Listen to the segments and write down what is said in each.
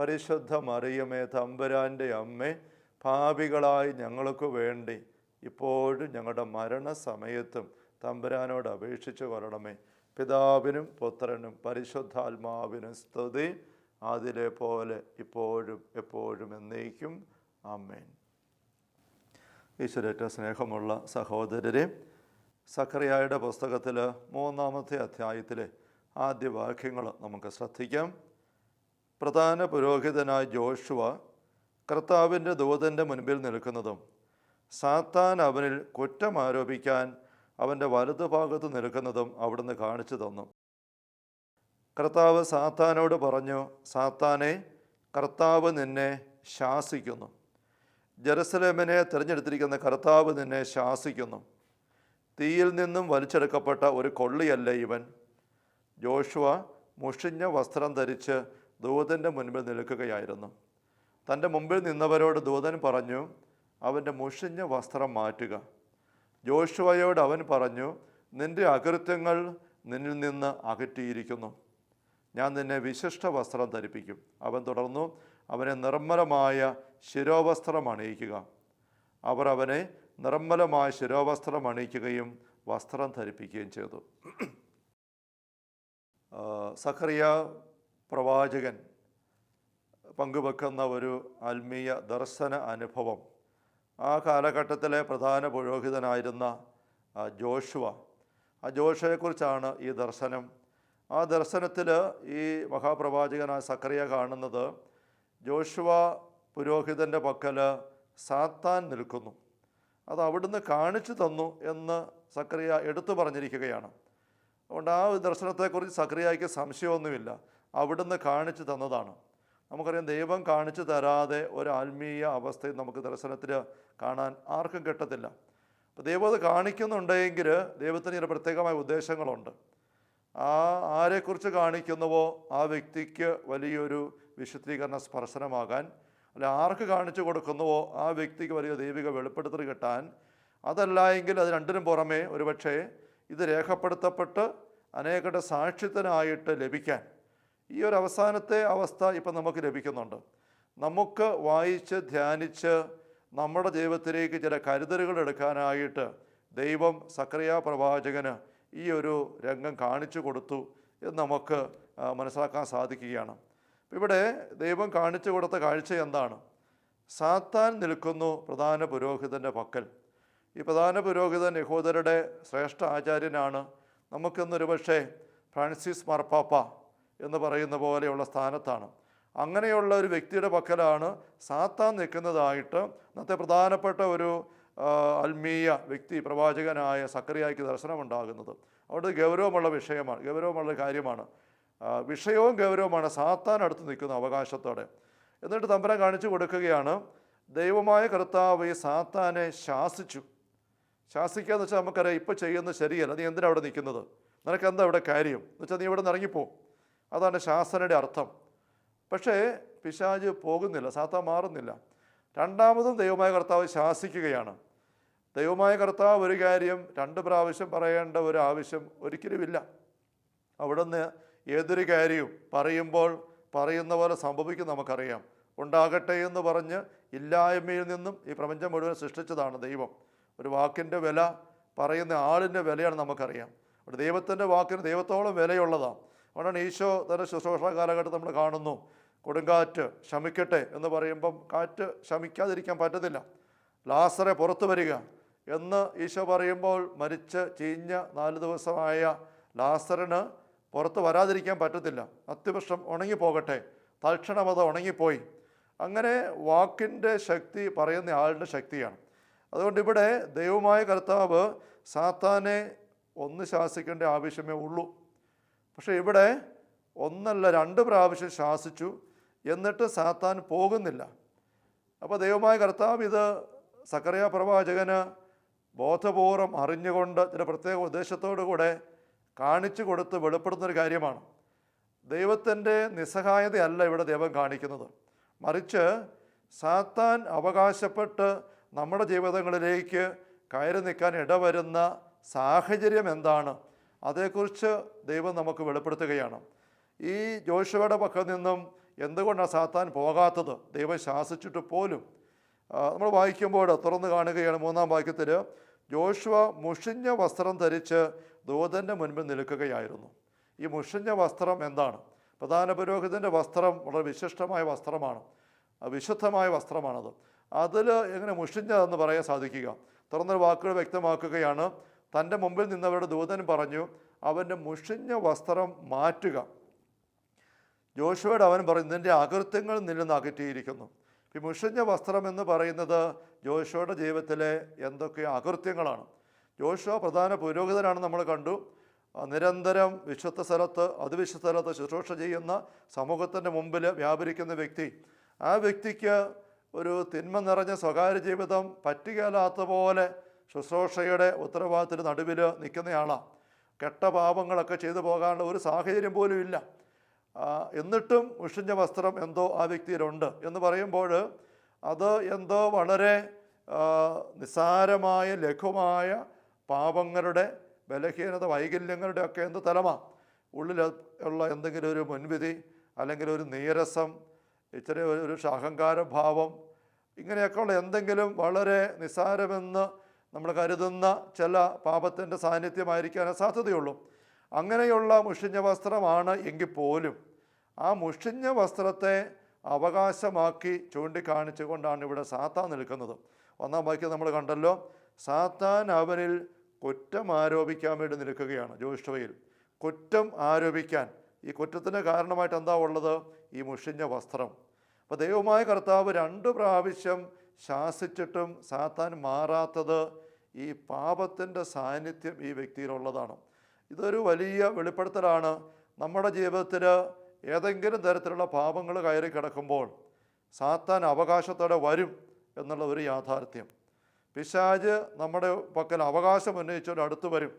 പരിശുദ്ധ മറിയമേ തമ്പുരാന്റെ അമ്മേ പാപികളായി ഞങ്ങൾക്ക് വേണ്ടി ഇപ്പോഴും ഞങ്ങളുടെ മരണസമയത്തും തമ്പുരാനോട് അപേക്ഷിച്ചു കൊള്ളണമേ. പിതാവിനും പുത്രനും പരിശുദ്ധാത്മാവിനും സ്തുതി അതിലെ പോലെ ഇപ്പോഴും എപ്പോഴും എന്നേക്കും. ആമേൻ. ഈശ്വരേറ്റ സ്നേഹമുള്ള സഹോദരരെ സക്കറിയായുടെ പുസ്തകത്തിൽ മൂന്നാമത്തെ അധ്യായത്തിലെ ആദ്യ വാക്യങ്ങൾ നമുക്ക് ശ്രദ്ധിക്കാം. പ്രധാന പുരോഹിതനായ ജോഷുവ കർത്താവിന്റെ ദൂതന്റെ മുൻപിൽ നിൽക്കുന്നതും സാത്താൻ അവനിൽ കുറ്റം ആരോപിക്കാൻ അവന്റെ വലതുഭാഗത്ത് നിൽക്കുന്നതും അവിടുന്ന് കാണിച്ചു തന്നു. കർത്താവ് സാത്താനോട് പറഞ്ഞു സാത്താനെ കർത്താവ് നിന്നെ ശാസിക്കുന്നു. ജെറുസലേമിനെ തിരഞ്ഞെടുത്തിരിക്കുന്ന കർത്താവ് നിന്നെ ശാസിക്കുന്നു. തീയിൽ നിന്നും വലിച്ചെടുക്കപ്പെട്ട ഒരു കൊള്ളിയല്ല ഇവൻ? ജോഷുവ മുഷിഞ്ഞ വസ്ത്രം ധരിച്ച് ദൂതന്റെ മുൻപിൽ നിൽക്കുകയായിരുന്നു. തന്റെ മുമ്പിൽ നിന്നവരോട് ദൂതൻ പറഞ്ഞു അവന്റെ മുഷിഞ്ഞ വസ്ത്രം മാറ്റുക. ജോഷുവയോട് അവൻ പറഞ്ഞു നിന്റെ അകൃത്യങ്ങൾ നിന്നിൽ നിന്ന് അകറ്റിയിരിക്കുന്നു. ഞാൻ നിന്നെ വിശിഷ്ട വസ്ത്രം ധരിപ്പിക്കും. അവൻ തുടർന്നു അവനെ നിർമ്മലമായ ശിരോവസ്ത്രം അണിയിക്കുക. അവർ അവനെ നിർമ്മലമായ ശിരോവസ്ത്രം അണിയിക്കുകയും വസ്ത്രം ധരിപ്പിക്കുകയും ചെയ്തു. സഖറിയ പ്രവാചകൻ പങ്കുവെക്കുന്ന ഒരു ആത്മീയ ദർശന അനുഭവം. ആ കാലഘട്ടത്തിലെ പ്രധാന പുരോഹിതനായിരുന്ന ജോഷുവ. ആ ജോഷയെക്കുറിച്ചാണ് ഈ ദർശനം. ആ ദർശനത്തിൽ ഈ മഹാപ്രവാചകനായ സക്രിയ കാണുന്നത് ജോഷുവ പുരോഹിതന്റെ പക്കൽ സാത്താൻ നിൽക്കുന്നു. അത് അവിടുന്ന് കാണിച്ചു തന്നു എന്ന് സക്രിയ എടുത്തു പറഞ്ഞിരിക്കുകയാണ്. അതുകൊണ്ട് ആ ദർശനത്തെക്കുറിച്ച് സക്രിയയ്ക്ക് സംശയമൊന്നുമില്ല. അവിടുന്ന് കാണിച്ചു തന്നതാണ്. നമുക്കറിയാം ദൈവം കാണിച്ചു തരാതെ ഒരു ആത്മീയ അവസ്ഥയും നമുക്ക് ദർശനത്തിൽ കാണാൻ ആർക്കും കിട്ടത്തില്ല. അപ്പോൾ ദൈവം അത് കാണിക്കുന്നുണ്ടെങ്കിൽ ദൈവത്തിന് ചില പ്രത്യേകമായ ഉദ്ദേശങ്ങളുണ്ട്. ആ ആരെക്കുറിച്ച് കാണിക്കുന്നുവോ ആ വ്യക്തിക്ക് വലിയൊരു വിശുദ്ധീകരണ സ്പർശനമാകാൻ അല്ല ആർക്ക് കാണിച്ചു കൊടുക്കുന്നുവോ ആ വ്യക്തിക്ക് വലിയ ദൈവിക വെളിപ്പെടുത്തൽ കിട്ടാൻ അതല്ല എങ്കിൽ അത് രണ്ടിനും പുറമേ ഒരുപക്ഷേ ഇത് രേഖപ്പെടുത്തപ്പെട്ട് അനേകരുടെ സാക്ഷ്യത്തിനായിട്ട് ലഭിക്കാൻ ഈ ഒരു അവസാനത്തെ അവസ്ഥ ഇപ്പം നമുക്ക് ലഭിക്കുന്നുണ്ട്. നമുക്ക് വായിച്ച് ധ്യാനിച്ച് നമ്മുടെ ദൈവത്തിലേക്ക് ചില കരുതലുകൾ എടുക്കാനായിട്ട് ദൈവം സക്രിയ പ്രവാചകന് ഈ ഒരു രംഗം കാണിച്ചു കൊടുത്തു എന്ന് നമുക്ക് മനസ്സിലാക്കാൻ സാധിക്കുകയാണ്. ഇവിടെ ദൈവം കാണിച്ചു കൊടുത്ത കാഴ്ച എന്താണ്? സാത്താൻ നിൽക്കുന്നു പ്രധാന പുരോഹിതന്റെ പക്കൽ. ഈ പ്രധാന പുരോഹിതൻ യഹോദരുടെ ശ്രേഷ്ഠ ആചാര്യനാണ്. നമുക്കിന്നൊരു പക്ഷേ ഫ്രാൻസിസ് മാർപ്പാപ്പ എന്ന് പറയുന്ന പോലെയുള്ള സ്ഥാനത്താണ്. അങ്ങനെയുള്ള ഒരു വ്യക്തിയുടെ പക്കലാണ് സാത്താൻ നിൽക്കുന്നതായിട്ട് ഇന്നത്തെ പ്രധാനപ്പെട്ട ഒരു അൽമീയ വ്യക്തി പ്രവാചകനായ സക്രിയായ്ക്ക് ദർശനമുണ്ടാകുന്നത്. അവിടെ ഗൗരവമുള്ള വിഷയമാണ് ഗൗരവമുള്ള കാര്യമാണ്. വിഷയവും ഗൗരവമാണ് സാത്താൻ അടുത്ത് നിൽക്കുന്ന അവകാശത്തോടെ. എന്നിട്ട് തമ്പരം കാണിച്ചു കൊടുക്കുകയാണ് ദൈവമായ കർത്താവ് ഈ സാത്താനെ ശാസിച്ചു. ശാസിക്കുക എന്ന് വെച്ചാൽ നമുക്കറിയാം ഇപ്പോൾ ചെയ്യുന്നത് ശരിയല്ല. നീ എന്തിനാണ് അവിടെ നിൽക്കുന്നത്? നിനക്ക് എന്താ ഇവിടെ കാര്യം? എന്ന് വെച്ചാൽ നീ ഇവിടെ നിന്ന് ഇറങ്ങിപ്പോ. അതാണ് ശാസനയുടെ അർത്ഥം. പക്ഷേ പിശാജ് പോകുന്നില്ല സാത്ത മാറുന്നില്ല. രണ്ടാമതും ദൈവമായ കർത്താവ് ശാസിക്കുകയാണ്. ദൈവമായ കർത്താവ് ഒരു കാര്യം രണ്ട് പ്രാവശ്യം പറയേണ്ട ഒരു ആവശ്യം ഒരിക്കലുമില്ല. അവിടുന്ന് ഏതൊരു കാര്യവും പറയുമ്പോൾ പറയുന്ന പോലെ സംഭവിക്കും നമുക്കറിയാം. ഉണ്ടാകട്ടെ എന്ന് പറഞ്ഞ് ഇല്ലായ്മയിൽ നിന്നും ഈ പ്രപഞ്ചം മുഴുവൻ സൃഷ്ടിച്ചതാണ് ദൈവം. ഒരു വാക്കിന്റെ വില പറയുന്ന ആളിന്റെ വിലയാണ് നമുക്കറിയാം. ഒരു ദൈവത്തിന്റെ വാക്കിന് ദൈവത്തോളം വിലയുള്ളതാണ്. അതുകൊണ്ടാണ് ഈശോ തന്നെ ശുശ്രൂഷ കാലഘട്ടം നമ്മൾ കാണുന്നു. കൊടുങ്കാറ്റ് ശമിക്കട്ടെ എന്ന് പറയുമ്പം കാറ്റ് ശമിക്കാതിരിക്കാൻ പറ്റത്തില്ല. ലാസറെ പുറത്തു വരിക എന്ന് ഈശോ പറയുമ്പോൾ മരിച്ച് ചീഞ്ഞ നാല് ദിവസമായ ലാസറിന് പുറത്ത് വരാതിരിക്കാൻ പറ്റത്തില്ല. അത്യവൃഷ്ടം ഉണങ്ങിപ്പോകട്ടെ തൽക്ഷണം അത് ഉണങ്ങിപ്പോയി. അങ്ങനെ വാക്കിന്റെ ശക്തി പറയുന്ന ആളുടെ ശക്തിയാണ്. അതുകൊണ്ട് ഇവിടെ ദൈവമായ കർത്താവ് സാത്താനെ ഒന്ന് ശാസിക്കേണ്ട ആവശ്യമേ ഉള്ളൂ. പക്ഷേ ഇവിടെ ഒന്നല്ല രണ്ട് പ്രാവശ്യം ശാസിച്ചു. എന്നിട്ട് സാത്താൻ പോകുന്നില്ല. അപ്പോൾ ദൈവമായ കർത്താവ് ഇത് സക്കറിയ പ്രവാചകന് ബോധപൂർവം അറിഞ്ഞുകൊണ്ട് ചില പ്രത്യേക ഉദ്ദേശത്തോടു കൂടെ കാണിച്ചു കൊടുത്ത് വെളിപ്പെടുന്നൊരു കാര്യമാണ്. ദൈവത്തിന്റെ നിസ്സഹായതയല്ല ഇവിടെ ദൈവം കാണിക്കുന്നത്. മറിച്ച് സാത്താൻ അവകാശപ്പെട്ട് നമ്മുടെ ജീവിതങ്ങളിലേക്ക് കയറി നിൽക്കാൻ ഇടവരുന്ന സാഹചര്യം എന്താണ്? അതേക്കുറിച്ച് ദൈവം നമുക്ക് വെളിപ്പെടുത്തുകയാണ്. ഈ ജോഷുവയുടെ പക്കൽ നിന്നും എന്തുകൊണ്ടാണ് സാത്താൻ പോകാത്തത്? ദൈവം ശാസിച്ചിട്ട് പോലും. നമ്മൾ വായിക്കുമ്പോൾ തുറന്ന് കാണുകയാണ് മൂന്നാം വാക്യത്തിൽ ജോഷുവ മുഷിഞ്ഞ വസ്ത്രം ധരിച്ച് ദൂതന്റെ മുൻപിൽ നിൽക്കുകയായിരുന്നു. ഈ മുഷിഞ്ഞ വസ്ത്രം എന്താണ്? പ്രധാന പുരോഹിതന്റെ വസ്ത്രം വളരെ വിശിഷ്ടമായ വസ്ത്രമാണ്. വിശുദ്ധമായ വസ്ത്രമാണത്. അതിൽ എങ്ങനെ മുഷിഞ്ഞതെന്ന് പറയാൻ സാധിക്കുക? തുറന്നൊരു വാക്കുകൾ വ്യക്തമാക്കുകയാണ് തന്റെ മുമ്പിൽ നിന്നവരുടെ ദൂതൻ പറഞ്ഞു അവന്റെ മുഷിഞ്ഞ വസ്ത്രം മാറ്റുക. ജോഷുവയുടെ അവൻ പറഞ്ഞു നിന്റെ അകൃത്യങ്ങൾ നിന്നിൽ നിന്ന് അകറ്റിയിരിക്കുന്നു ഈ മുഷിഞ്ഞ വസ്ത്രം എന്ന് പറയുന്നത് ജോഷുവയുടെ ജീവിതത്തിലെ എന്തൊക്കെ അകൃത്യങ്ങളാണ്. ജോഷുവ പ്രധാന പുരോഹിതനാണ് നമ്മൾ കണ്ടു. നിരന്തരം വിശുദ്ധ സ്ഥലത്ത് അതിവിശുദ്ധ സ്ഥലത്ത് ശുശ്രൂഷ ചെയ്യുന്ന സമൂഹത്തിന്റെ മുമ്പിൽ വ്യാപരിക്കുന്ന വ്യക്തി. ആ വ്യക്തിക്ക് ഒരു തിന്മ നിറഞ്ഞ സ്വകാര്യ ജീവിതം പറ്റുകയല്ലാത്ത പോലെ ശുശ്രൂഷയുടെ ഉത്തരവാദിത്തത്തിന് നടുവിൽ നിൽക്കുന്നയാളാണ് കെട്ട പാപങ്ങളൊക്കെ ചെയ്തു പോകാനുള്ള ഒരു സാഹചര്യം പോലും ഇല്ല. എന്നിട്ടും മുഷിഞ്ഞ വസ്ത്രം എന്തോ ആ വ്യക്തിയിലുണ്ട് എന്ന് പറയുമ്പോൾ അത് എന്തോ വളരെ നിസ്സാരമായ ലഘുമായ പാപങ്ങളുടെ ബലഹീനത വൈകല്യങ്ങളുടെ ഒക്കെ എന്ത് തലമാണ് ഉള്ളിൽ ഉള്ള എന്തെങ്കിലും ഒരു മുൻവിധി അല്ലെങ്കിൽ ഒരു നീരസം ഇച്ചിരി ഒരു ഒരു അഹങ്കാര ഭാവം ഇങ്ങനെയൊക്കെയുള്ള എന്തെങ്കിലും വളരെ നിസ്സാരമെന്ന് നമ്മൾ കരുതുന്ന ചില പാപത്തിന്റെ സാന്നിധ്യമായിരിക്കാനേ സാധ്യതയുള്ളൂ. അങ്ങനെയുള്ള മുഷിഞ്ഞ വസ്ത്രമാണ് എങ്കിൽ പോലും ആ മുഷിഞ്ഞ വസ്ത്രത്തെ അവകാശമാക്കി ചൂണ്ടിക്കാണിച്ചു കൊണ്ടാണ് ഇവിടെ സാത്താൻ നിൽക്കുന്നത്. ഒന്നാം വാക്യം നമ്മൾ കണ്ടല്ലോ സാത്താൻ അവനിൽ കുറ്റം ആരോപിക്കാൻ വേണ്ടി നിൽക്കുകയാണ്. ജോഷുവയിൽ കുറ്റം ആരോപിക്കാൻ. ഈ കുറ്റത്തിന് കാരണമായിട്ട് എന്താ ഉള്ളത്? ഈ മുഷിഞ്ഞ വസ്ത്രം. അപ്പോൾ ദൈവമായ കർത്താവ് രണ്ട് പ്രാവശ്യം ശാസിച്ചിട്ടും സാത്താൻ മാറാത്തത് ഈ പാപത്തിന്റെ സാന്നിധ്യം ഈ വ്യക്തിയിലുള്ളതാണ്. ഇതൊരു വലിയ വെളിപ്പെടുത്തലാണ്. നമ്മുടെ ജീവിതത്തിൽ ഏതെങ്കിലും തരത്തിലുള്ള പാപങ്ങൾ കയറി കിടക്കുമ്പോൾ സാത്താൻ അവകാശത്തോടെ വരും എന്നുള്ള ഒരു യാഥാർത്ഥ്യം. പിശാജ് നമ്മുടെ പക്കൽ അവകാശം ഉന്നയിച്ചോട് അടുത്ത് വരും.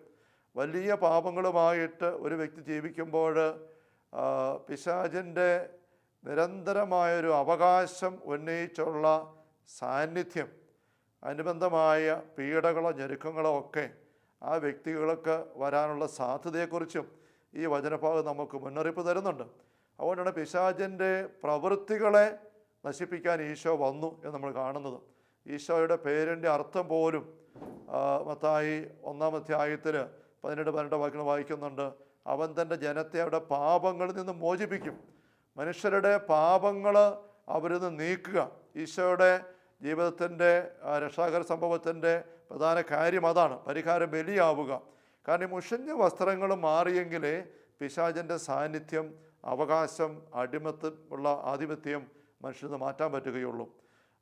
വലിയ പാപങ്ങളുമായിട്ട് ഒരു വ്യക്തി ജീവിക്കുമ്പോൾ പിശാജിന്റെ നിരന്തരമായൊരു അവകാശം ഉന്നയിച്ചുള്ള സാന്നിധ്യം അനുബന്ധമായ പീഡകളോ ഞെരുക്കങ്ങളോ ഒക്കെ ആ വ്യക്തികൾക്ക് വരാനുള്ള സാധ്യതയെക്കുറിച്ചും ഈ വചനഭാഗം നമുക്ക് മുന്നറിയിപ്പ് തരുന്നുണ്ട്. അതുകൊണ്ടാണ് പിശാചിന്റെ പ്രവൃത്തികളെ നശിപ്പിക്കാൻ ഈശോ വന്നു എന്ന് നമ്മൾ കാണുന്നത്. ഈശോയുടെ പേരിന്റെ അർത്ഥം പോലും മത്തായി ഒന്നാം അധ്യായത്തിൽ പതിനെട്ട് പതിനെട്ട് വാക്യങ്ങൾ വായിക്കുന്നുണ്ട്. അവൻ തന്റെ ജനത്തെ അവരുടെ പാപങ്ങളിൽ നിന്ന് മോചിപ്പിക്കും. മനുഷ്യരുടെ പാപങ്ങൾ അവരിൽ നിന്ന് നീക്കുക. ഈശോയുടെ ജീവിതത്തിന്റെ രക്ഷാകര സംഭവത്തിന്റെ പ്രധാന കാര്യം അതാണ്. പരിഹാരം ബലിയാവുക. കാരണം ഈ മുഷിഞ്ഞ വസ്ത്രങ്ങൾ മാറിയെങ്കിലേ പിശാചിന്റെ സാന്നിധ്യം അവകാശം അടിമത്തം ഉള്ള ആധിപത്യം മനുഷ്യന് മാറ്റാൻ പറ്റുകയുള്ളൂ.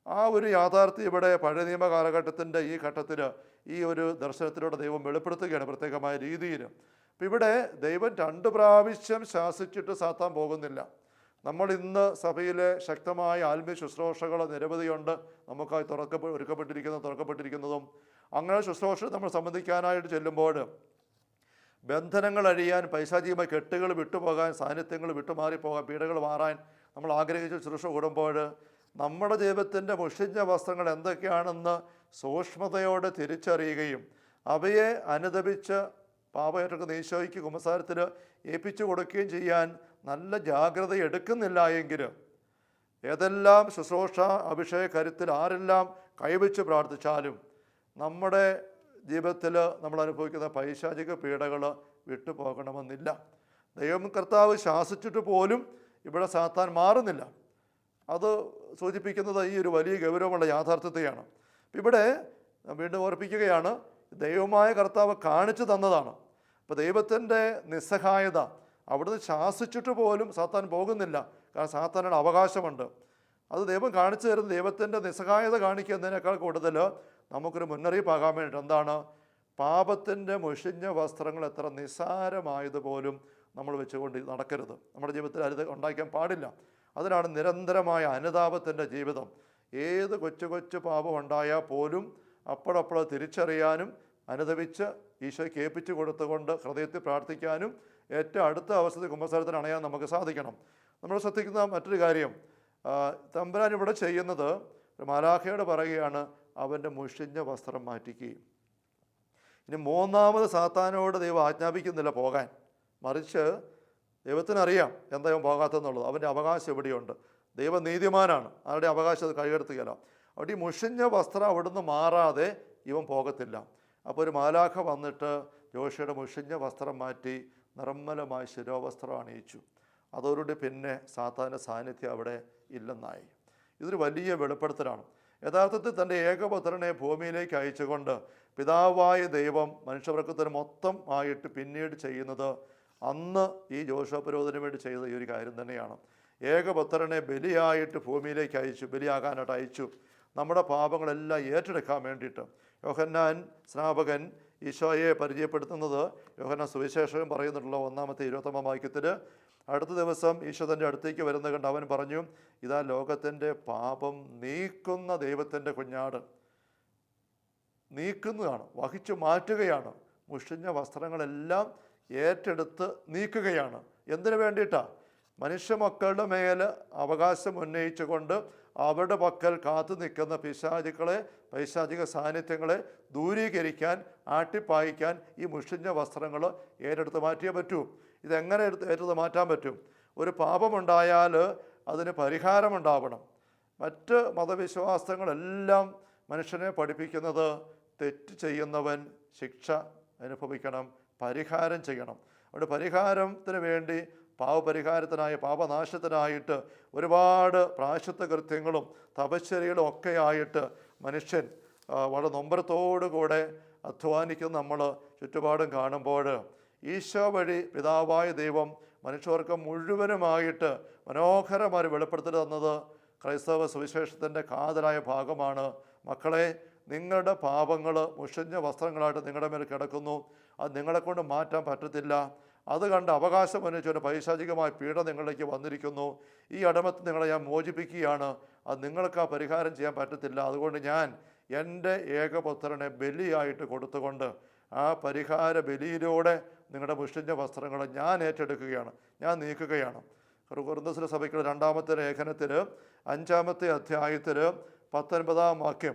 ആ ഒരു യാഥാർത്ഥ്യം ഇവിടെ പഴയ നിയമ കാലഘട്ടത്തിന്റെ ഈ ഘട്ടത്തിൽ ഈ ഒരു ദർശനത്തിലൂടെ ദൈവം വെളിപ്പെടുത്തുകയാണ് പ്രത്യേകമായ രീതിയിൽ. അപ്പം ഇവിടെ ദൈവം രണ്ട് പ്രാവശ്യം ശാസിച്ചിട്ട് സാത്താൻ പോകുന്നില്ല. നമ്മൾ ഇന്ന് സഭയിലെ ശക്തമായ ആത്മീയ ശുശ്രൂഷകൾ നിരവധിയുണ്ട് നമുക്കായി തുറക്ക ഒരുക്കപ്പെട്ടിരിക്കുന്ന തുറക്കപ്പെട്ടിരിക്കുന്നതും. അങ്ങനെ ശുശ്രൂഷ നമ്മൾ സംബന്ധിക്കാനായിട്ട് ചെല്ലുമ്പോൾ ബന്ധനങ്ങൾ അഴിയാൻ പൈശാചികമായ കെട്ടുകൾ വിട്ടുപോകാൻ സാന്നിധ്യങ്ങൾ വിട്ടുമാറിപ്പോകാൻ പീഡകൾ മാറാൻ നമ്മൾ ആഗ്രഹിച്ച ശുശ്രൂഷ കൂടുമ്പോൾ നമ്മുടെ ജീവിതത്തിന്റെ മുഷിഞ്ഞ വസ്ത്രങ്ങൾ എന്തൊക്കെയാണെന്ന് സൂക്ഷ്മതയോടെ തിരിച്ചറിയുകയും അവയെ അനുദപിച്ച് പാപയേറ്റക്കുന്ന ഈശോയ്ക്ക് കുമ്പസാരത്തിൽ ഏൽപ്പിച്ചു കൊടുക്കുകയും ചെയ്യാൻ നല്ല ജാഗ്രത എടുക്കുന്നില്ല എങ്കിലും ഏതെല്ലാം ശുശ്രൂഷ അഭിഷേക കരുത്തിൽ ആരെല്ലാം കൈവച്ച് പ്രാർത്ഥിച്ചാലും നമ്മുടെ ജീവിതത്തിൽ നമ്മൾ അനുഭവിക്കുന്ന പൈശാചിക പീഡകൾ വിട്ടുപോകണമെന്നില്ല. ദൈവം കർത്താവ് ശാസിച്ചിട്ട് പോലും ഇവിടെ സാത്താൻ മാറുന്നില്ല. അത് സൂചിപ്പിക്കുന്നത് ഈ ഒരു വലിയ ഗൗരവമുള്ള യാഥാർത്ഥ്യത്തെയാണ്. ഇവിടെ വീണ്ടും ഓർപ്പിക്കുകയാണ് ദൈവമായ കർത്താവ് കാണിച്ചു തന്നതാണ്. അപ്പോൾ ദൈവത്തിന്റെ നിസ്സഹായത അവിടുന്ന് ശാസിച്ചിട്ട് പോലും സാത്താൻ പോകുന്നില്ല. കാരണം സാത്താനുള്ള അവകാശമുണ്ട്. അത് ദൈവം കാണിച്ചു തരുന്ന ദൈവത്തിന്റെ നിസ്സഹായത കാണിക്കുന്നതിനേക്കാൾ കൂടുതൽ നമുക്കൊരു മുന്നറിയിപ്പാകാൻ വേണ്ടിയിട്ട് എന്താണ്? പാപത്തിന്റെ മുഷിഞ്ഞ വസ്ത്രങ്ങൾ എത്ര നിസ്സാരമായതുപോലും നമ്മൾ വെച്ചുകൊണ്ട് നടക്കരുത്. നമ്മുടെ ജീവിതത്തിൽ അത് ഉണ്ടാക്കാൻ പാടില്ല. അതിനാണ് നിരന്തരമായ അനുതാപത്തിന്റെ ജീവിതം. ഏത് കൊച്ചു കൊച്ചു പാപം ഉണ്ടായാൽ പോലും അപ്പോഴപ്പോൾ തിരിച്ചറിയാനും അനുദവിച്ച് ഈശോയ്ക്ക് ഏൽപ്പിച്ചു കൊടുത്തുകൊണ്ട് ഹൃദയത്തിൽ പ്രാർത്ഥിക്കാനും ഏറ്റവും അടുത്ത അവസ്ഥയിൽ കുമ്പസാരത്തിന് അണയാൻ നമുക്ക് സാധിക്കണം. നമ്മൾ ശ്രദ്ധിക്കുന്ന മറ്റൊരു കാര്യം തമ്പുരാൻ ഇവിടെ ചെയ്യുന്നത് മാലാഖയോട് പറയുകയാണ് അവന്റെ മുഷിഞ്ഞ വസ്ത്രം മാറ്റിക്കുകയും ഇനി മൂന്നാമത് സാത്താനോട് ദൈവം ആജ്ഞാപിക്കുന്നില്ല പോകാൻ. മറിച്ച് ദൈവത്തിനറിയാം എന്താ ഇവൻ പോകാത്തെന്നുള്ളത് അവന്റെ അവകാശം എവിടെയുണ്ട് ദൈവം നീതിമാനാണ്. ആരുടെ അവകാശം അത് കൈകടത്തുകയില്ല അവിടെ ഈ മുഷിഞ്ഞ വസ്ത്രം അവിടുന്ന് മാറാതെ ഇവൻ പോകത്തില്ല. അപ്പോൾ ഒരു മാലാഖ വന്നിട്ട് ജോഷിയുടെ മുഷിഞ്ഞ വസ്ത്രം മാറ്റി നിർമ്മലമായ ശിരോവസ്ത്രം അണിയിച്ചു. അതോടുകൂടി പിന്നെ സാത്താന്റെ സാന്നിധ്യം അവിടെ ഇല്ലെന്നായി. ഇതൊരു വലിയ വെളിപ്പെടുത്തലാണ്. യഥാർത്ഥത്തിൽ തന്റെ ഏകപുത്രനെ ഭൂമിയിലേക്ക് അയച്ചുകൊണ്ട് പിതാവായ ദൈവം മനുഷ്യവർഗത്തിന് മൊത്തം ആയിട്ട് പിന്നീട് ചെയ്യുന്നത് അന്ന് ഈ ജോഷപുരോധന് വേണ്ടി ചെയ്ത ഈ ഒരു കാര്യം തന്നെയാണ്. ഏകപുത്രനെ ബലിയായിട്ട് ഭൂമിയിലേക്ക് അയച്ചു ബലിയാകാനായിട്ട് അയച്ചു. നമ്മുടെ പാപങ്ങളെല്ലാം ഏറ്റെടുക്കാൻ വേണ്ടിയിട്ട്. യോഹന്നാൻ സ്നാപകൻ ഈശോയെ പരിചയപ്പെടുത്തുന്നത് യോഹന സുവിശേഷവും പറയുന്നുണ്ടല്ലോ ഒന്നാമത്തെ ഇരുപത്തൊമ്പതാം വാക്യത്തിൽ. അടുത്ത ദിവസം ഈശോ തന്റെ അടുത്തേക്ക് വരുന്ന കണ്ട് അവൻ പറഞ്ഞു ഇതാ ലോകത്തിന്റെ പാപം നീക്കുന്ന ദൈവത്തിന്റെ കുഞ്ഞാട്. നീക്കുന്നതാണ് വഹിച്ചു മാറ്റുകയാണ്. മുഷിഞ്ഞ വസ്ത്രങ്ങളെല്ലാം ഏറ്റെടുത്ത് നീക്കുകയാണ്. എന്തിനു വേണ്ടിയിട്ടാണ് മനുഷ്യ മക്കളുടെ മേൽ അവകാശം ഉന്നയിച്ചുകൊണ്ട് അവരുടെ പക്കൽ കാത്തു നിൽക്കുന്ന പിശാചുക്കളെ പൈശാചിക സാന്നിധ്യങ്ങളെ ദൂരീകരിക്കാൻ ആട്ടിപ്പായിക്കാൻ ഈ മുഷിഞ്ഞ വസ്ത്രങ്ങൾ ഏറ്റെടുത്ത് മാറ്റിയേ പറ്റൂ. ഇതെങ്ങനെ എടുത്ത് ഏറ്റെടുത്ത് മാറ്റാൻ പറ്റും? ഒരു പാപമുണ്ടായാൽ അതിന് പരിഹാരമുണ്ടാവണം. മറ്റ് മതവിശ്വാസങ്ങളെല്ലാം മനുഷ്യനെ പഠിപ്പിക്കുന്നത് തെറ്റ് ചെയ്യുന്നവൻ ശിക്ഷ അനുഭവിക്കണം പരിഹാരം ചെയ്യണം. അവിടെ പരിഹാരത്തിന് വേണ്ടി പാവപരിഹാരത്തിനായി പാപനാശത്തിനായിട്ട് ഒരുപാട് പ്രാശത്വ കൃത്യങ്ങളും തപശ്ചര്യകളും ഒക്കെ ആയിട്ട് മനുഷ്യൻ വളരെ നൊമ്പരത്തോടു കൂടെ അധ്വാനിക്കുന്ന നമ്മൾ ചുറ്റുപാടും കാണുമ്പോൾ ഈശോ വഴി പിതാവായ ദൈവം മനുഷ്യർക്ക് മുഴുവനുമായിട്ട് മനോഹരമായി വെളിപ്പെടുത്തി തന്നത് ക്രൈസ്തവ സുവിശേഷത്തിന്റെ കാതലായ ഭാഗമാണ്. മക്കളെ നിങ്ങളുടെ പാപങ്ങൾ മുഷിഞ്ഞ വസ്ത്രങ്ങളായിട്ട് നിങ്ങളുടെ മേൽ കിടക്കുന്നു. അത് നിങ്ങളെക്കൊണ്ട് മാറ്റാൻ പറ്റത്തില്ല. അത് കണ്ട് അവകാശം അനുസരിച്ച് പൈശാചികമായ പീഡ നിങ്ങളിലേക്ക് വന്നിരിക്കുന്നു. ഈ അടമത്ത് നിങ്ങളെ ഞാൻ മോചിപ്പിക്കുകയാണ്. അത് നിങ്ങൾക്ക് ആ പരിഹാരം ചെയ്യാൻ പറ്റത്തില്ല. അതുകൊണ്ട് ഞാൻ എന്റെ ഏകപുത്രനെ ബലിയായിട്ട് കൊടുത്തുകൊണ്ട് ആ പരിഹാര ബലിയിലൂടെ നിങ്ങളുടെ മുഷിഞ്ഞ വസ്ത്രങ്ങൾ ഞാൻ ഏറ്റെടുക്കുകയാണ്. ഞാൻ നീക്കുകയാണ്. കുറുന്തസിലെ സഭയ്ക്കുള്ള രണ്ടാമത്തെ ലേഖനത്തിൽ അഞ്ചാമത്തെ അധ്യായത്തിൽ പത്തൊൻപതാം വാക്യം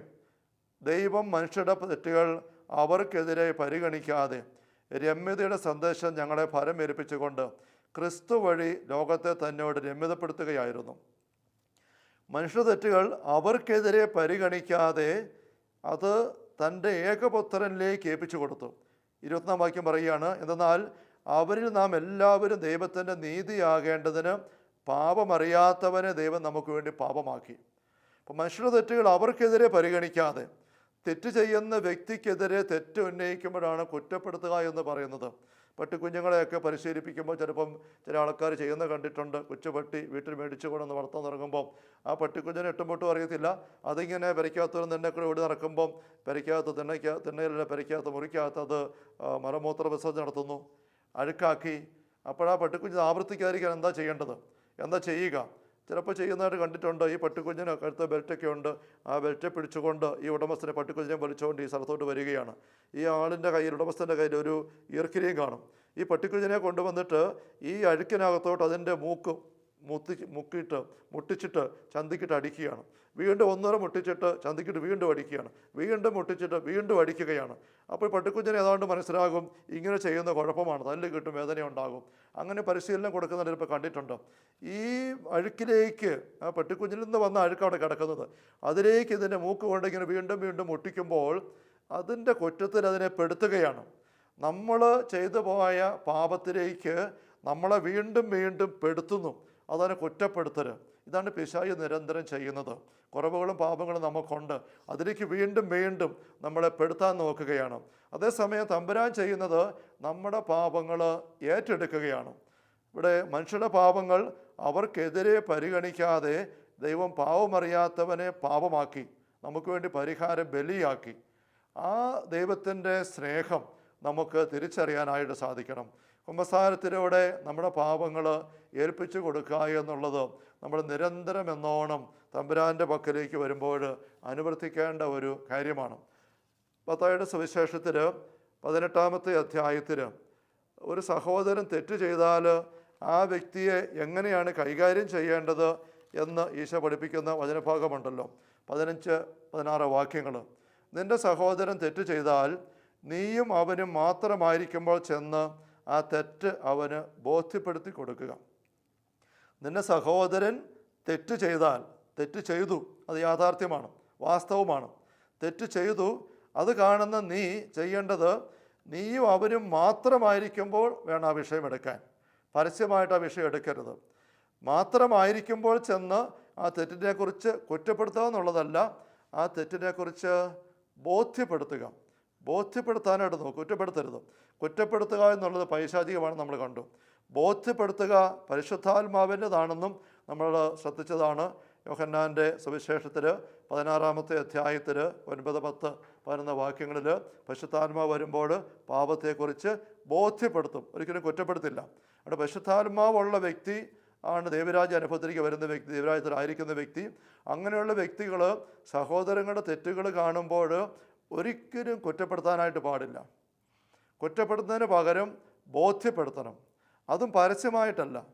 ദൈവം മനുഷ്യരുടെ തെറ്റുകൾ അവർക്കെതിരെ പരിഗണിക്കാതെ രമ്യതയുടെ സന്ദേശം ഞങ്ങളെ ഫലമേൽപ്പിച്ചുകൊണ്ട് ക്രിസ്തു വഴി ലോകത്തെ തന്നോട് രമ്യതപ്പെടുത്തുകയായിരുന്നു. മനുഷ്യ തെറ്റുകൾ അവർക്കെതിരെ പരിഗണിക്കാതെ അത് തന്റെ ഏകപുത്രനിലേക്ക് ഏൽപ്പിച്ചു കൊടുത്തു. ഇരുപത്തിനാം വാക്യം പറയുകയാണ് എന്തെന്നാൽ അവരിൽ നാം എല്ലാവരും ദൈവത്തിന്റെ നീതിയാകേണ്ടതിന് പാപമറിയാത്തവനെ ദൈവം നമുക്ക് വേണ്ടി പാപമാക്കി. അപ്പം മനുഷ്യരുടെ തെറ്റുകൾ അവർക്കെതിരെ പരിഗണിക്കാതെ തെറ്റ് ചെയ്യുന്ന വ്യക്തിക്കെതിരെ തെറ്റ് ഉന്നയിക്കുമ്പോഴാണ് കുറ്റപ്പെടുത്തുക എന്ന് പറയുന്നത്. പട്ടിക്കുഞ്ഞുങ്ങളെയൊക്കെ പരിശീലിപ്പിക്കുമ്പോൾ ചിലപ്പം ചില ആൾക്കാർ ചെയ്യുന്ന കണ്ടിട്ടുണ്ട്. കൊച്ചുപട്ടി വീട്ടിൽ മേടിച്ചു കൊണ്ടെന്ന് വളർത്താൻ തുടങ്ങുമ്പോൾ ആ പട്ടിക്കുഞ്ഞിനെ എട്ടും പൊട്ടും അറിയത്തില്ല. അതിങ്ങനെ പെരയ്ക്കകത്തൊരു നിന്നെ കൂടെ ഓടി നടക്കുമ്പം പെരയ്ക്കകത്ത് തിണ്ണയ്ക്ക തിണ്ണയിലെ പെരയ്ക്കകത്ത് മുറിക്കകത്ത് അത് മലമൂത്ര വിസർജനം നടത്തുന്നു. അഴുക്കാക്കി. അപ്പോഴാ പട്ടിക്കുഞ്ഞ് ആവർത്തിക്കാതിരിക്കാൻ എന്താ ചെയ്യേണ്ടത്? എന്താ ചെയ്യുക? ചിലപ്പോൾ ചെയ്യുന്നതായിട്ട് കണ്ടിട്ടുണ്ട് ഈ പട്ടിക്കുഞ്ഞിന് കഴുത്ത ബെൽറ്റൊക്കെ ഉണ്ട്. ആ ബെൽറ്റ് പിടിച്ചുകൊണ്ട് ഈ ഉടമസ്ഥനെ പട്ടിക്കുഞ്ഞിനെ വലിച്ചുകൊണ്ട് ഈ സ്ഥലത്തോട്ട് വരികയാണ്. ഈ ആളിന്റെ കയ്യിൽ ഉടമസ്ഥന്റെ കയ്യിൽ ഒരു ഈർക്കിരിയും കാണും. ഈ പട്ടിക്കുഞ്ഞിനെ കൊണ്ടുവന്നിട്ട് ഈ അഴുക്കിനകത്തോട്ട് അതിന്റെ മൂക്ക് മുത്തി മുക്കിയിട്ട് മുട്ടിച്ചിട്ട് ചന്തിക്കിട്ട് അടിക്കുകയാണ്. വീണ്ടും ഒന്നര മുട്ടിച്ചിട്ട് ചന്തിക്കിട്ട് വീണ്ടും അടിക്കുകയാണ്. വീണ്ടും മുട്ടിച്ചിട്ട് വീണ്ടും അടിക്കുകയാണ്. അപ്പോൾ പട്ടിക്കുഞ്ഞിന് ഏതാണ്ട് മനസ്സിലാകും ഇങ്ങനെ ചെയ്യുന്ന കുഴപ്പമാണ്. തല്ല് കിട്ടും വേദന ഉണ്ടാകും. അങ്ങനെ പരിശീലനം കൊടുക്കുന്നതിൽ ഇപ്പോൾ കണ്ടിട്ടുണ്ട്. ഈ അഴുക്കിലേക്ക് ആ പട്ടിക്കുഞ്ഞിൽ നിന്ന് വന്ന അഴുക്കാണ് കിടക്കുന്നത്. അതിലേക്ക് ഇതിന്റെ മൂക്ക് കൊണ്ട് ഇങ്ങനെ വീണ്ടും വീണ്ടും മുട്ടിക്കുമ്പോൾ അതിന്റെ കുറ്റത്തിൽ അതിനെ പെടുത്തുകയാണ്. നമ്മൾ ചെയ്തു പോയ പാപത്തിലേക്ക് നമ്മളെ വീണ്ടും വീണ്ടും പെടുത്തുന്നു. അതാണ് കുറ്റപ്പെടുത്തൽ ഇതാണ് പിശായി നിരന്തരം ചെയ്യുന്നത്. കുറവുകളും പാപങ്ങളും നമുക്കുണ്ട്. അതിലേക്ക് വീണ്ടും വീണ്ടും നമ്മളെ പെടുത്താൻ നോക്കുകയാണ്. അതേസമയം തമ്പുരാൻ ചെയ്യുന്നത് നമ്മുടെ പാപങ്ങൾ ഏറ്റെടുക്കുകയാണ്. ഇവിടെ മനുഷ്യരുടെ പാപങ്ങൾ അവർക്കെതിരെ പരിഗണിക്കാതെ ദൈവം പാവമറിയാത്തവനെ പാപമാക്കി നമുക്ക് വേണ്ടി പരിഹാരം ബലിയാക്കി. ആ ദൈവത്തിന്റെ സ്നേഹം നമുക്ക് തിരിച്ചറിയാനായിട്ട് സാധിക്കണം. കുമ്പസാരത്തിലൂടെ നമ്മുടെ പാപങ്ങൾ ഏൽപ്പിച്ചു കൊടുക്കുക എന്നുള്ളത് നമ്മൾ നിരന്തരം എന്നോണം തമ്പുരാന്റെ പക്കലേക്ക് വരുമ്പോൾ അനുവർത്തിക്കേണ്ട ഒരു കാര്യമാണ്. പത്തായുടെ സുവിശേഷത്തിൽ പതിനെട്ടാമത്തെ അധ്യായത്തിൽ ഒരു സഹോദരൻ തെറ്റ് ചെയ്താൽ ആ വ്യക്തിയെ എങ്ങനെയാണ് കൈകാര്യം ചെയ്യേണ്ടത് എന്ന് ഈശോ പഠിപ്പിക്കുന്ന വചനഭാഗമുണ്ടല്ലോ. പതിനഞ്ച് പതിനാറ് വാക്യങ്ങൾ നിന്റെ സഹോദരൻ തെറ്റ് ചെയ്താൽ നീയും അവനും മാത്രമായിരിക്കുമ്പോൾ ചെന്ന് ആ തെറ്റ് അവന് ബോധ്യപ്പെടുത്തി കൊടുക്കുക. നിന്റെ സഹോദരൻ തെറ്റ് ചെയ്താൽ തെറ്റ് ചെയ്തു അത് യാഥാർത്ഥ്യമാണ് വാസ്തവമാണ്. തെറ്റ് ചെയ്തു അത് കാണുന്ന നീ ചെയ്യേണ്ടത് നീയും അവരും മാത്രമായിരിക്കുമ്പോൾ വേണം ആ വിഷയം എടുക്കാൻ. പരസ്യമായിട്ട് ആ വിഷയം എടുക്കരുത്. മാത്രമായിരിക്കുമ്പോൾ ചെന്ന് ആ തെറ്റിനെക്കുറിച്ച് കുറ്റപ്പെടുത്തുക എന്നുള്ളതല്ല ആ തെറ്റിനെക്കുറിച്ച് ബോധ്യപ്പെടുത്തുക. ബോധ്യപ്പെടുത്താനായിട്ട് നോക്കും കുറ്റപ്പെടുത്തരുത്. കുറ്റപ്പെടുത്തുക എന്നുള്ളത് പൈശാചികമാണ് നമ്മൾ കണ്ടു. ബോധ്യപ്പെടുത്തുക പരിശുദ്ധാത്മാവിന്റെതാണെന്നും നമ്മൾ ശ്രദ്ധിച്ചതാണ്. യോഹന്നാന്റെ സുവിശേഷത്തിൽ പതിനാറാമത്തെ അധ്യായത്തിൽ ഒൻപത് പത്ത് പതിനൊന്ന് വാക്യങ്ങളിൽ പരിശുദ്ധാത്മാവ് വരുമ്പോൾ പാപത്തെക്കുറിച്ച് ബോധ്യപ്പെടുത്തും. ഒരിക്കലും കുറ്റപ്പെടുത്തില്ല. അവിടെ പരിശുദ്ധാത്മാവുള്ള വ്യക്തി ആണ് ദേവരാജ അനുഭവത്തിലേക്ക് വരുന്ന വ്യക്തി ദേവരാജ്യത്തിലായിരിക്കുന്ന വ്യക്തി. അങ്ങനെയുള്ള വ്യക്തികൾ സഹോദരങ്ങളുടെ തെറ്റുകൾ കാണുമ്പോൾ ഒരിക്കലും കുറ്റപ്പെടുത്താനായിട്ട് പാടില്ല. കുറ്റപ്പെടുത്തുന്നതിന് പകരം ബോധ്യപ്പെടുത്തണം. അതും പരസ്യമായിട്ടല്ല.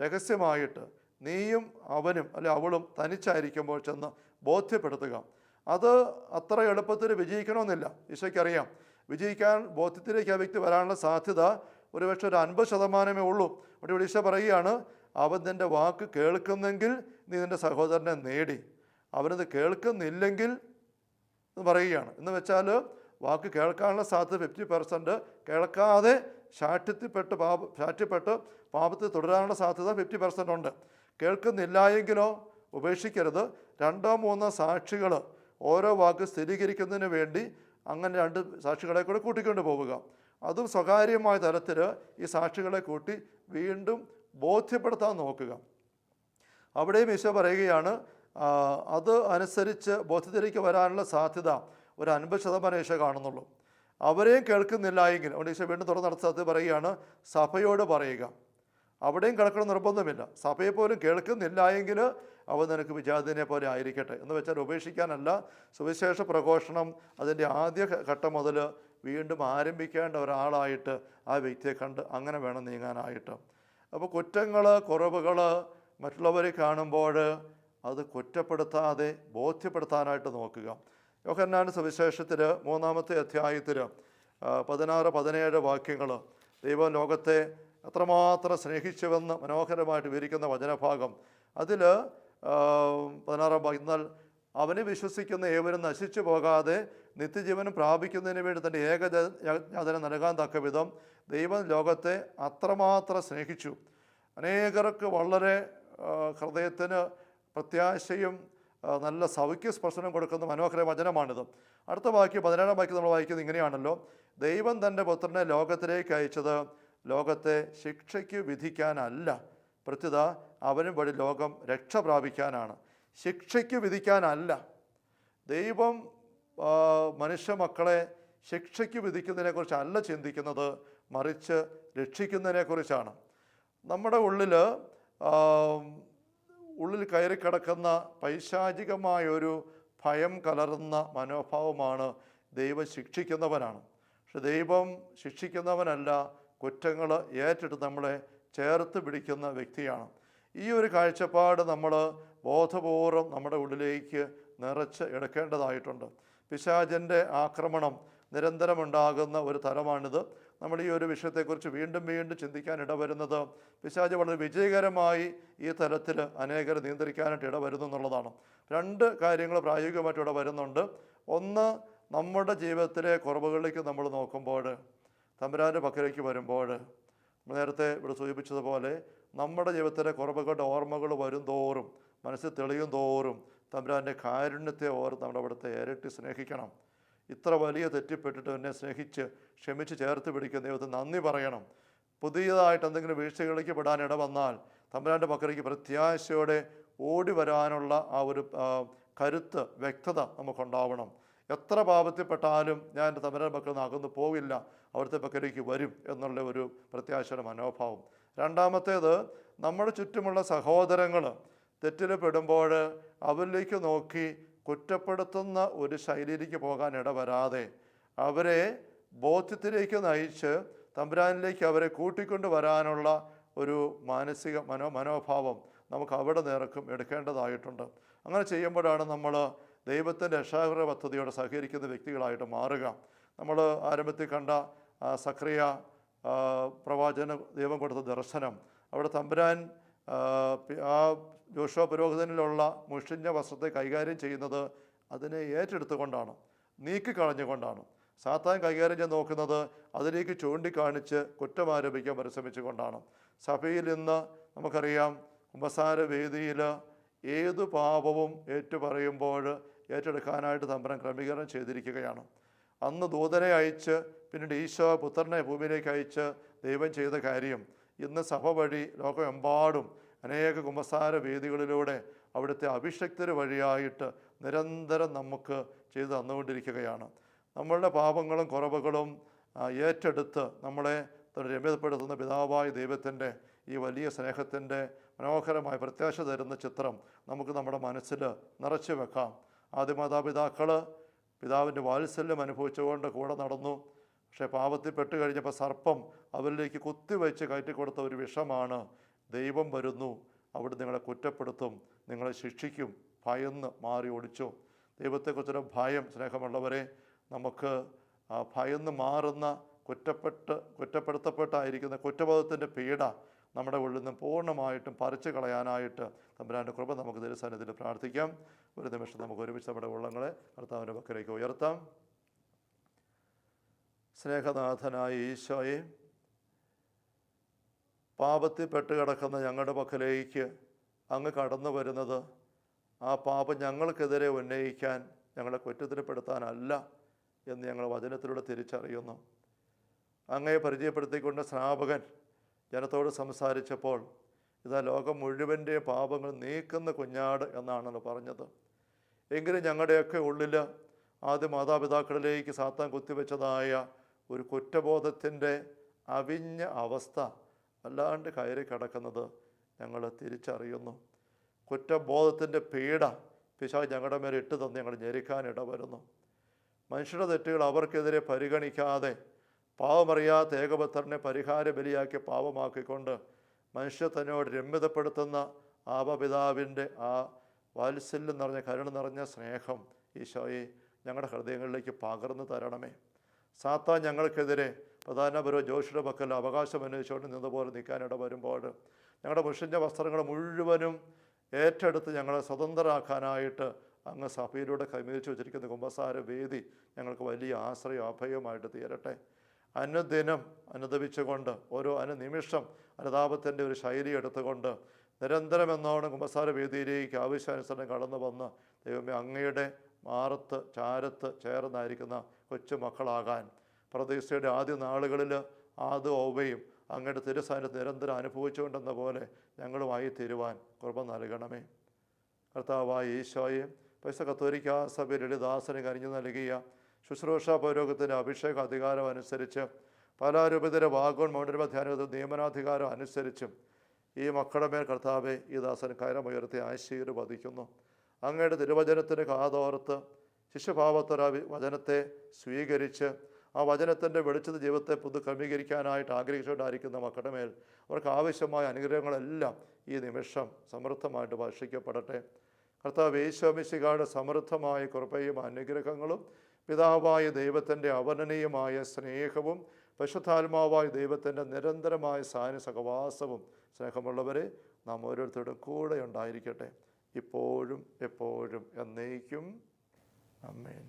രഹസ്യമായിട്ട് നീയും അവനും അല്ലെ അവളും തനിച്ചായിരിക്കുമ്പോൾ ചെന്ന് ബോധ്യപ്പെടുത്തുക. അത് അത്ര എളുപ്പത്തിൽ വിജയിക്കണമെന്നില്ല. ഈശോയ്ക്കറിയാം. വിജയിക്കാൻ ബോധ്യത്തിലേക്ക് ആ വ്യക്തി വരാനുള്ള സാധ്യത ഒരുപക്ഷെ ഒരു അൻപത് ശതമാനമേ ഉള്ളൂ. അവിടെ ഇവിടെ ഈശോ പറയുകയാണ് അവൻ നിന്റെ വാക്ക് കേൾക്കുന്നെങ്കിൽ നീ നിന്റെ സഹോദരനെ നേടി. അവനത് കേൾക്കുന്നില്ലെങ്കിൽ എന്ന് പറയുകയാണ്. എന്ന് വെച്ചാൽ വാക്ക് കേൾക്കാനുള്ള സാധ്യത ഫിഫ്റ്റി പെർസെന്റ് കേൾക്കാതെ ശാഠ്യത്തിൽപ്പെട്ട് പാപ ശാഠ്യപ്പെട്ട് പാപത്തിൽ തുടരാനുള്ള സാധ്യത ഫിഫ്റ്റി പെർസെന്റ് ഉണ്ട്. കേൾക്കുന്നില്ല എങ്കിലോ ഉപേക്ഷിക്കരുത്. രണ്ടോ മൂന്നോ സാക്ഷികൾ ഓരോ വാക്ക് സ്ഥിരീകരിക്കുന്നതിന് വേണ്ടി അങ്ങനെ രണ്ട് സാക്ഷികളെ കൂടെ കൂട്ടിക്കൊണ്ട് പോവുക. അതും സ്വകാര്യമായ തരത്തിൽ ഈ സാക്ഷികളെ കൂട്ടി വീണ്ടും ബോധ്യപ്പെടുത്താൻ നോക്കുക. അവിടെയും ഈശോ പറയുകയാണ് അത് അനുസരിച്ച് ബോധ്യത്തിലേക്ക് വരാനുള്ള സാധ്യത ഒരു അൻപത് ശതമാനം ഈശ കാണുന്നുള്ളൂ. അവരെയും കേൾക്കുന്നില്ല എങ്കിൽ അവിടെ ഈശോ വീണ്ടും തുറന്ന് നടത്താത്ത പറയുകയാണ് സഭയോട് പറയുക. അവിടെയും കേൾക്കണം നിർബന്ധമില്ല. സഭയെ പോലും കേൾക്കുന്നില്ല എങ്കിൽ അവ നിനക്ക് വിജാതിനെ പോലെ ആയിരിക്കട്ടെ എന്ന് വെച്ചാൽ ഉപേക്ഷിക്കാനല്ല. സുവിശേഷ പ്രഘോഷണം അതിന്റെ ആദ്യ ഘട്ടം മുതൽ വീണ്ടും ആരംഭിക്കേണ്ട ഒരാളായിട്ട് ആ വ്യക്തിയെ കണ്ട് അങ്ങനെ വേണം നീങ്ങാനായിട്ട്. അപ്പോൾ കുറ്റങ്ങൾ കുറവുകൾ മറ്റുള്ളവരെ കാണുമ്പോൾ അത് കുറ്റപ്പെടുത്താതെ ബോധ്യപ്പെടുത്താനായിട്ട് നോക്കുക. യോഹന്നാൻ സുവിശേഷത്തിൽ മൂന്നാമത്തെ അധ്യായത്തിൽ പതിനാറ് പതിനേഴ് വാക്യങ്ങൾ ദൈവം ലോകത്തെ എത്രമാത്രം സ്നേഹിച്ചുവെന്ന് മനോഹരമായിട്ട് വിവരിക്കുന്ന വചനഭാഗം. അതിൽ പതിനാറാം ഭാഗം എന്നാൽ അവനെ വിശ്വസിക്കുന്ന ഏവരും നശിച്ചു പോകാതെ നിത്യജീവനം പ്രാപിക്കുന്നതിന് വേണ്ടി തന്റെ ഏകജാതനം നൽകാൻ തക്ക വിധം ദൈവം ലോകത്തെ അത്രമാത്രം സ്നേഹിച്ചു. അനേകർക്ക് വളരെ ഹൃദയത്തിന് പ്രത്യാശയും നല്ല സൗഖ്യ സ്പർശനം കൊടുക്കുന്ന മനോഹര വചനമാണിത്. അടുത്ത വാക്യം പതിനേഴാം വാക്യം നമ്മൾ വായിക്കുന്നത് ഇങ്ങനെയാണല്ലോ. ദൈവം തന്റെ പുത്രനെ ലോകത്തിലേക്ക് അയച്ചത് ലോകത്തെ ശിക്ഷയ്ക്ക് വിധിക്കാനല്ല. പ്രത്യുത അവനും വഴി ലോകം രക്ഷ പ്രാപിക്കാനാണ്. ശിക്ഷയ്ക്ക് വിധിക്കാനല്ല. ദൈവം മനുഷ്യ മക്കളെ ശിക്ഷയ്ക്ക് വിധിക്കുന്നതിനെക്കുറിച്ചല്ല ചിന്തിക്കുന്നത് മറിച്ച് രക്ഷിക്കുന്നതിനെക്കുറിച്ചാണ് നമ്മുടെ ഉള്ളിൽ ഉള്ളിൽ കയറി കിടക്കുന്ന പൈശാചികമായൊരു ഭയം കലർന്ന മനോഭാവമാണ് ദൈവം ശിക്ഷിക്കുന്നവനാണ്. പക്ഷെ ദൈവം ശിക്ഷിക്കുന്നവനല്ല കുറ്റങ്ങൾ ഏറ്റെടുത്ത് നമ്മളെ ചേർത്ത് പിടിക്കുന്ന വ്യക്തിയാണ്. ഈ ഒരു കാഴ്ചപ്പാട് നമ്മൾ ബോധപൂർവം നമ്മുടെ ഉള്ളിലേക്ക് നിറച്ച് എടുക്കേണ്ടതായിട്ടുണ്ട്. പിശാചന്റെ ആക്രമണം നിരന്തരമുണ്ടാകുന്ന ഒരു തരമാണിത്. നമ്മൾ ഈ ഒരു വിഷയത്തെക്കുറിച്ച് വീണ്ടും വീണ്ടും ചിന്തിക്കാൻ ഇടവരുന്നത് പിശാജ് വളരെ വിജയകരമായി ഈ തലത്തിൽ അനേകരെ നിയന്ത്രിക്കാനായിട്ട് ഇടവരുന്നു എന്നുള്ളതാണ്. രണ്ട് കാര്യങ്ങൾ പ്രായോഗികമായിട്ട് ഇവിടെ വരുന്നുണ്ട്. ഒന്ന് നമ്മുടെ ജീവിതത്തിലെ കുറവുകളിലേക്ക് നമ്മൾ നോക്കുമ്പോൾ തമ്പുരാന്റെ പക്കലേക്ക് വരുമ്പോൾ നേരത്തെ ഇവിടെ സൂചിപ്പിച്ചതുപോലെ നമ്മുടെ ജീവിതത്തിലെ കുറവുകളുടെ ഓർമ്മകൾ വരും തോറും മനസ്സിൽ തെളിയും തോറും തമ്പുരാന്റെ കാരുണ്യത്തെ ഓർത്ത് നമ്മുടെ അവിടുത്തെ ഇരട്ടി സ്നേഹിക്കണം. ഇത്ര വലിയ തെറ്റിപ്പെട്ടിട്ട് എന്നെ സ്നേഹിച്ച് ക്ഷമിച്ച് ചേർത്ത് പിടിക്കുന്ന ദൈവത്തിന് നന്ദി പറയണം. പുതിയതായിട്ട് എന്തെങ്കിലും വീഴ്ചകളിലേക്ക് പെടാൻ ഇട വന്നാൽ തമ്പുരാന്റെ മക്കളിലേക്ക് പ്രത്യാശയോടെ ഓടി വരാനുള്ള ആ ഒരു കരുത്ത് വ്യക്തത നമുക്കുണ്ടാവണം. എത്ര പാപത്തിൽപ്പെട്ടാലും ഞാൻ എന്റെ തമ്പുരാൻ മക്കളിൽ നിന്ന് അകന്നു പോവില്ല അവിടുത്തെ പക്കലേക്ക് വരും എന്നുള്ള ഒരു പ്രത്യാശയുടെ മനോഭാവം. രണ്ടാമത്തേത് നമ്മുടെ ചുറ്റുമുള്ള സഹോദരങ്ങൾ തെറ്റിൽ പെടുമ്പോൾ അവരിലേക്ക് നോക്കി കുറ്റപ്പെടുത്തുന്ന ഒരു ശൈലിയിലേക്ക് പോകാൻ ഇടവരാതെ അവരെ ബോധ്യത്തിലേക്ക് നയിച്ച് തമ്പുരാനിലേക്ക് അവരെ കൂട്ടിക്കൊണ്ടു വരാനുള്ള ഒരു മാനസിക മനോ മനോഭാവം നമുക്ക് അവിടെ നേർക്കും എടുക്കേണ്ടതായിട്ടുണ്ട്. അങ്ങനെ ചെയ്യുമ്പോഴാണ് നമ്മൾ ദൈവത്തിന്റെ രക്ഷാകര പദ്ധതിയോട് സഹകരിക്കുന്ന വ്യക്തികളായിട്ട് മാറുക. നമ്മൾ ആരംഭത്തിൽ കണ്ട സക്രിയ പ്രവാചന ദൈവം കൊടുത്ത ദർശനം അവിടെ തമ്പുരാൻ ആ, ആ പുരോഹിതനിലുള്ള മുഷിഞ്ഞ വസ്ത്രത്തെ കൈകാര്യം ചെയ്യുന്നത് അതിനെ ഏറ്റെടുത്തുകൊണ്ടാണ് നീക്കിക്കളഞ്ഞുകൊണ്ടാണ്. സാത്താൻ കൈകാര്യം ചെയ്ത് നോക്കുന്നത് അതിലേക്ക് ചൂണ്ടിക്കാണിച്ച് കുറ്റം ആരോപിക്കാൻ പരിശ്രമിച്ചുകൊണ്ടാണ്. സഭയിൽ ഇന്ന് നമുക്കറിയാം കുമ്പസാര വേദിയിൽ ഏതു പാപവും ഏറ്റുപറയുമ്പോൾ ഏറ്റെടുക്കാനായിട്ട് തമ്പരം ക്രമീകരണം ചെയ്തിരിക്കുകയാണ്. അന്ന് ദൂതനെ അയച്ച് പിന്നീട് ഈശോ പുത്രനെ ഭൂമിയിലേക്ക് അയച്ച് ദൈവം ചെയ്ത കാര്യം ഇന്ന് സഭ വഴി ലോകമെമ്പാടും അനേക കുമ്പസാര വേദികളിലൂടെ അവിടുത്തെ അഭിഷക്തർ വഴിയായിട്ട് നിരന്തരം നമുക്ക് ചെയ്തു തന്നുകൊണ്ടിരിക്കുകയാണ്. നമ്മളുടെ പാപങ്ങളും കുറവുകളും ഏറ്റെടുത്ത് നമ്മളെ രമ്യതപ്പെടുത്തുന്ന പിതാവായ ദൈവത്തിന്റെ ഈ വലിയ സ്നേഹത്തിന്റെ മനോഹരമായ പ്രത്യാശ തരുന്ന ചിത്രം നമുക്ക് നമ്മുടെ മനസ്സിൽ നിറച്ചു വെക്കാം. ആദ്യ മാതാപിതാക്കൾ പിതാവിന്റെ വാത്സല്യം അനുഭവിച്ചുകൊണ്ട് കൂടെ നടന്നു. പക്ഷേ പാപത്തിൽ പെട്ട് കഴിഞ്ഞപ്പോൾ സർപ്പം അവരിലേക്ക് കുത്തിവെച്ച് കയറ്റിക്കൊടുത്ത ഒരു വിഷമാണ് ദൈവം വരുന്നു. അവിടെ നിങ്ങളെ കുറ്റപ്പെടുത്തും. നിങ്ങളെ ശിക്ഷിക്കും. ഭയന്ന് മാറി ഓടിച്ചു. ദൈവത്തെക്കുറിച്ചൊരു ഭയം സ്നേഹമുള്ളവരെ നമുക്ക് ഭയന്ന് മാറുന്ന കുറ്റപ്പെട്ട് കുറ്റപ്പെടുത്തപ്പെട്ടായിരിക്കുന്ന കുറ്റബോധത്തിന്റെ പീഡ നമ്മുടെ ഉള്ളിൽ നിന്ന് പൂർണമായിട്ടും പറിച്ചു കളയാനായിട്ട് തമ്പുരാന്റെ കൃപ നമുക്ക് തിരുസന്നിധിയിൽ പ്രാർത്ഥിക്കാം. ഒരു നിമിഷം നമുക്ക് ഒരുമിച്ച് നമ്മുടെ ഉള്ളങ്ങളെ കർത്താവിന്റെ പക്കലേക്ക് ഉയർത്താം. സ്നേഹനാഥനായ ഈശോയെ പാപത്തിൽ പെട്ടുകിടക്കുന്ന ഞങ്ങളുടെ പക്കലേക്ക് അങ്ങ് കടന്നു വരുന്നത് ആ പാപം ഞങ്ങൾക്കെതിരെ ഉന്നയിക്കാൻ ഞങ്ങളെ കുറ്റത്തിൽപ്പെടുത്താനല്ല എന്ന് ഞങ്ങൾ വചനത്തിലൂടെ തിരിച്ചറിയുന്നു. അങ്ങയെ പരിചയപ്പെടുത്തിക്കൊണ്ട് സ്നാപകൻ ജനത്തോട് സംസാരിച്ചപ്പോൾ ഇതാ ലോകം മുഴുവന്റെ പാപങ്ങൾ നീക്കുന്ന കുഞ്ഞാട് എന്നാണല്ലോ പറഞ്ഞത്. എങ്കിലും ഞങ്ങളുടെയൊക്കെ ഉള്ളിൽ ആദ്യ മാതാപിതാക്കളിലേക്ക് സാത്താൻ കുത്തിവെച്ചതായ ഒരു കുറ്റബോധത്തിന്റെ അവിഞ്ഞ അവസ്ഥ അല്ലാണ്ട് കയറി കിടക്കുന്നത് ഞങ്ങൾ തിരിച്ചറിയുന്നു. കുറ്റബോധത്തിന്റെ പീഡ പിശാ ഞങ്ങളുടെ മേലെ ഇട്ട് തന്ന് ഞങ്ങൾ ഞെരിക്കാനിട വരുന്നു മനുഷ്യരുടെ തെറ്റുകൾ അവർക്കെതിരെ പരിഗണിക്കാതെ പാവമറിയാത്ത ഏകപത്രനെ പരിഹാര ബലിയാക്കി പാവമാക്കിക്കൊണ്ട് മനുഷ്യ തന്നോട് രമ്യതപ്പെടുത്തുന്ന ആപപിതാവിന്റെ ആ വാത്സല്യം നിറഞ്ഞ കരുണ നിറഞ്ഞ സ്നേഹം ഈശോയെ ഞങ്ങളുടെ ഹൃദയങ്ങളിലേക്ക് പകർന്നു തരണമേ. സാത്താൻ ഞങ്ങൾക്കെതിരെ പ്രധാനപരോ ജോഷിയുടെ പക്കൽ അവകാശം അന്വേഷിച്ചുകൊണ്ട് നിന്നപോലെ നിൽക്കാനിട വരുമ്പോൾ ഞങ്ങളുടെ മുഷിന്റെ വസ്ത്രങ്ങൾ മുഴുവനും ഏറ്റെടുത്ത് ഞങ്ങളെ സ്വതന്ത്രരാക്കാനായിട്ട് അങ്ങ് സഭയിലൂടെ കൈമീരിച്ചു വച്ചിരിക്കുന്ന കുമ്പസാര വേദി ഞങ്ങൾക്ക് വലിയ ആശ്രയം അഭയമായിട്ട് തീരട്ടെ. അനുദിനം അനുദപിച്ചുകൊണ്ട് ഓരോ അനുനിമിഷം അനുതാപത്തിന്റെ ഒരു ശൈലി എടുത്തുകൊണ്ട് നിരന്തരം എന്നോണം കുമ്പസാര വേദിയിലേക്ക് ആവശ്യാനുസരണം കടന്നു വന്ന് ദൈവമേ അങ്ങയുടെ മാറത്ത് ചാരത്ത് ചേർന്നായിരിക്കുന്ന കൊച്ചു മക്കളാകാൻ പ്രതീക്ഷയുടെ ആദ്യ നാളുകളിൽ ആദ്യ ഓവയും അങ്ങയുടെ തിരുസാരം നിരന്തരം അനുഭവിച്ചുകൊണ്ടെന്ന പോലെ ഞങ്ങളുമായി തീരുവാൻ കൃപ നൽകണമേ. കർത്താവായ ഈശോയെ പൈസ കത്തോലിക്ക സഭയിലെ ദാസന് കരിഞ്ഞു നൽകിയ ശുശ്രൂഷ പൗരോഗത്തിന്റെ അഭിഷേക അധികാരം അനുസരിച്ച് പലാരൂപതയുടെ വാഗോൺ മൗണ്ടരമ ധ്യാനത്തിൽ നിയമനാധികാരം അനുസരിച്ചും ഈ മക്കളുടെ മേൽ കർത്താവെ ഈ ദാസൻ കയറമുയർത്തി വധിക്കുന്നു അങ്ങയുടെ തിരുവചനത്തിന് കാതോർത്ത് ശിശുഭാവത്തൊര വചനത്തെ സ്വീകരിച്ച് ആ വചനത്തിന്റെ വെളിച്ചത് ജീവിതത്തെ പുതു ക്രമീകരിക്കാനായിട്ട് ആഗ്രഹിച്ചുകൊണ്ടായിരിക്കുന്ന മക്കളുടെ മേൽ അവർക്ക് ആവശ്യമായ അനുഗ്രഹങ്ങളെല്ലാം ഈ നിമിഷം സമൃദ്ധമായിട്ട് വർഷിക്കപ്പെടട്ടെ കർത്താവ് യേശോമിശികായുടെ സമൃദ്ധമായ കൃപയും അനുഗ്രഹങ്ങളും പിതാവായ ദൈവത്തിന്റെ അവർണനീയമായ സ്നേഹവും പശുദ്ധാത്മാവായ ദൈവത്തിന്റെ നിരന്തരമായ സാന്യ സഹവാസവും സ്നേഹമുള്ളവരെ നാം ഓരോരുത്തരുടെ കൂടെ ഉണ്ടായിരിക്കട്ടെ. ഇപ്പോഴും എപ്പോഴും എന്നേക്കും. അമ്മേൻ